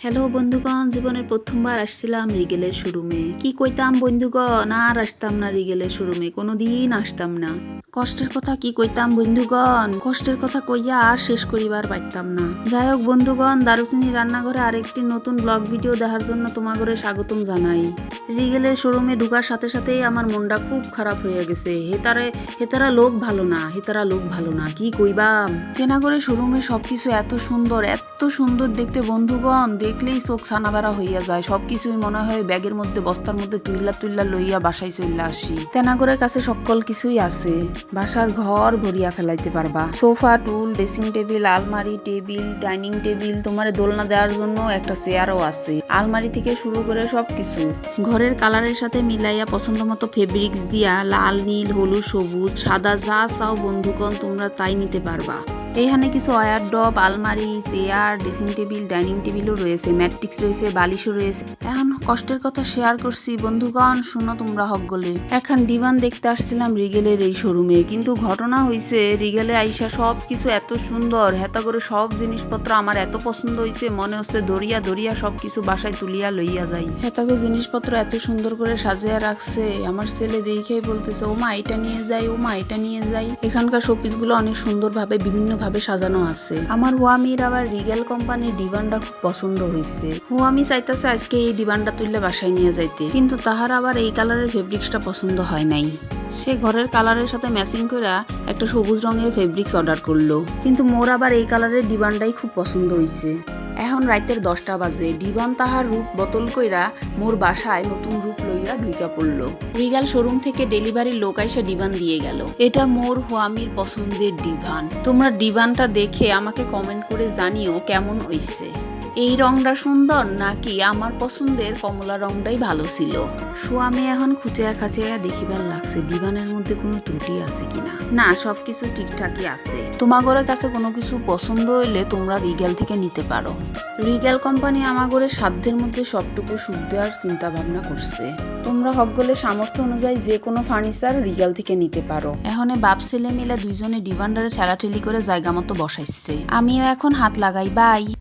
Hello বন্ধুগণ, জীবনের প্রথমবার আসছিলাম রিগেলের শোরুমে। কি কইতাম বন্ধুগণ, আর আসতাম না রিগেলের শোরুমে, কোনোদিন আসতাম না। কষ্টের কথা কি কইতাম, বন্ধুগণ? কষ্টের কথা কইয়া আর শেষ করিবার পারতাম না। যাই হোক বন্ধুগণ দারুচিনি রান্নাঘরে আরেকটি নতুন ব্লগ ভিডিও দেখার জন্য তোমাগরে স্বাগতম জানাই। রিগেলের শোরুমে ঢুকার সাথে সাথেই আমার মনটা খুব খারাপ হয়ে গেছে। হেতারে হেতারা লোক ভালো না হেতারা লোক ভালো না, কি কইবাম? তেনাগরে শোরুমে সবকিছু এত সুন্দর এত সুন্দর দেখতে বন্ধুগণ, দেখলেই চোখ ছানাবেড়া হইয়া যায়। সবকিছুই মনে হয় ব্যাগের মধ্যে, বস্তার মধ্যে তুইলা তুইলা লইয়া বাসায় চইলা আসি। তেনাগরের কাছে সকল কিছুই আছে। বাসার ঘর ভরিয়া ফেলাইতে পারবা। সোফা, টুল, ড্রেসিং টেবিল, আলমারি, টেবিল, ডাইনিং টেবিল, তোমার দোলনা দেওয়ার জন্য একটা চেয়ারও আছে। আলমারি থেকে শুরু করে সব কিছু ঘরের কালারের সাথে মিলাইয়া পছন্দ মতো ফেব্রিক্স দিয়া লাল, নীল, হলুদ, সবুজ, সাদা যা চাও বন্ধুগণ, তোমরা তাই নিতে পারবা। এইখানে কিছু অয়ার ডব আলমারি চেয়ার ড্রেসিং টেবিল ডাইনিং টেবিলও রয়েছে ম্যাট্রিক্স রয়েছে, বালিশও রয়েছে। এখন কষ্টের কথা শেয়ার করছি, বন্ধুগণ, শুনো তোমরা হক গলে এখন ডিভান দেখতে আসছিলাম রিগেলের এই শোরুমে কিন্তু ঘটনা হইছে, রিগেলে আইসা সব কিছু এত সুন্দর, হেতা করে সব জিনিসপত্র আমার এত পছন্দ হইছে, মনে হচ্ছে দরিয়া দরিয়া সব কিছু বাসায় তুলিয়া লইয়া যাই। হেতাগো জিনিসপত্র এত সুন্দর করে সাজিয়া রাখছে, আমার ছেলে দেখেই বলতেছে ও মা এটা নিয়ে যাই ও মা এটা নিয়ে যাই। এখানকার শোপিসগুলো অনেক সুন্দর ভাবে বিভিন্ন ভাবে সাজানো আছে। আমার হুয়ামির আবার রিগেল কোম্পানির ডিভানটা খুব পছন্দ হয়েছে হুয়ামি চাইতেছে আজকে এই ডিভানটা তুললে বাসায় নিয়ে যাইতে। কিন্তু তাহার আবার এই কালারের ফেব্রিক্সটা পছন্দ হয় নাই। সে ঘরের কালারের সাথে ম্যাচিং করে একটা সবুজ রঙের ফেব্রিক্স অর্ডার করল। কিন্তু মোর আবার এই কালারের ডিভানটাই খুব পছন্দ হয়েছে এখন রাইতের দশটা বাজে। ডিবান তাহার রূপ বতল কইরা মোর বাসায় নতুন রূপ লইয়া ঢুইকা পড়ল। রিগাল শোরুম থেকে ডেলিভারির লোক আইসা ডিবান দিয়ে গেল। এটা মোর হোয়ামির পছন্দের ডিভান। তোমরা ডিবানটা দেখে আমাকে কমেন্ট করে জানিও কেমন হইছে। এই রংটা সুন্দর নাকি আমার পছন্দের কমলা রংটাই ভালো ছিল? সোয়ামে এখন খুচেয়া খাচিয়া দেখিবার লাগছে ডিভানের মধ্যে কোনো ত্রুটি আছে কিনা? না সবকিছু ঠিকঠাকই আছে। তোমাগরের কাছে কোনো কিছু পছন্দ হইলে তোমরা রিগেল থেকে নিতে পারো। রিগেল কোম্পানি আমাগরে সাধ্যের মধ্যে সবটুকু সুখ দেওয়ার চিন্তা ভাবনা করছে। তোমরা হকগলে সামর্থ্য অনুযায়ী যে কোনো ফার্নিচার রিগাল থেকে নিতে পারো। এখন বাপ ছেলে মিলে দুইজনে ডিভান্ডারে ঠেলাঠেলি করে জায়গা মতো বসাইছে। আমিও এখন হাত লাগাই বাই।